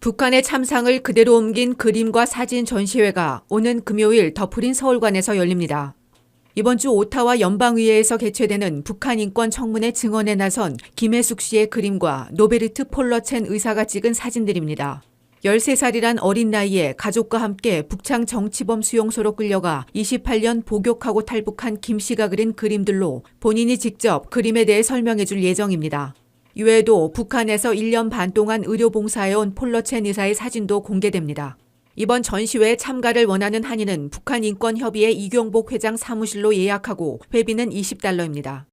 북한의 참상을 그대로 옮긴 그림과 사진 전시회가 오는 금요일 더프린 서울관에서 열립니다. 이번 주 오타와 연방의회에서 개최되는 북한 인권 청문회 증언에 나선 김혜숙 씨의 그림과 노베르트 폴러첸 의사가 찍은 사진들입니다. 13살이란 어린 나이에 가족과 함께 북창 정치범 수용소로 끌려가 28년 복역하고 탈북한 김 씨가 그린 그림들로 본인이 직접 그림에 대해 설명해 줄 예정입니다. 이외에도 북한에서 1년 반 동안 의료봉사해온 폴러첸 의사의 사진도 공개됩니다. 이번 전시회에 참가를 원하는 한인은 북한 인권협의회 이경복 회장 사무실로 예약하고 회비는 20달러입니다.